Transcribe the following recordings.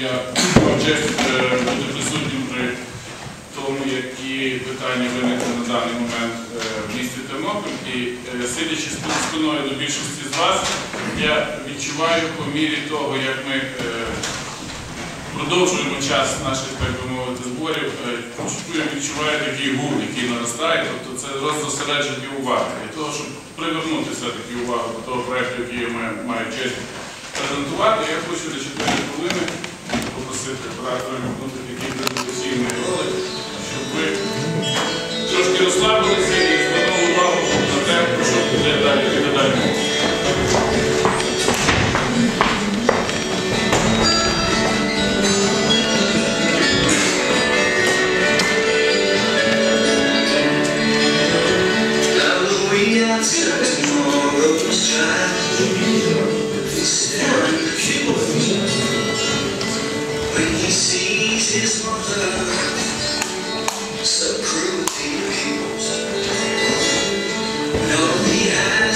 Я честь е, бути присутнім при тому, які питання виникли на даний момент е, в місті Тернопіль. І е, сидячи спи- спиною до більшості з вас, я відчуваю по мірі того, як ми продовжуємо час наших, так би мовити, зборів, чую, відчуваю такий гул, який наростає, тобто це роззосередження уваги. Для того, щоб привернути все-таки увагу до того проєкту, який я маю, честь презентувати, я хочу 4 хвилини попросити оператора вимкнути такий презентаційний ролик, щоб ви трошки розслабилися і звернули увагу на те, про що буде далі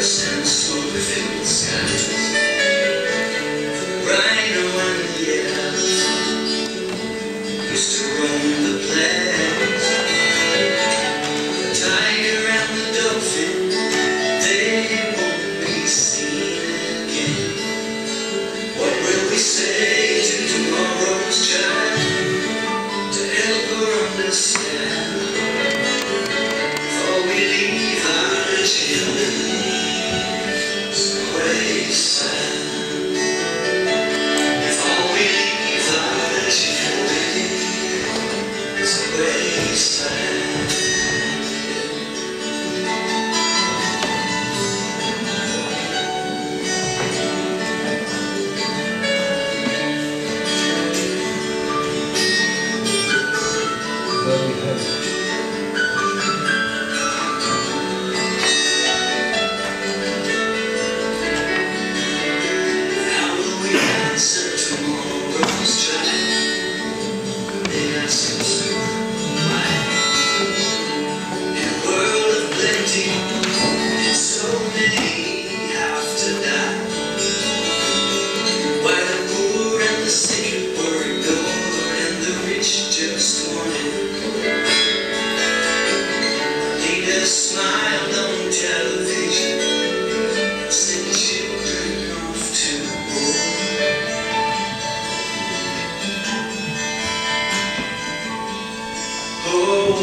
distance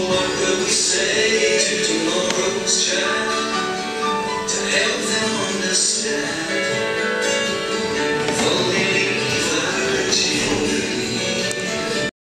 what will we say to tomorrow's child to help them?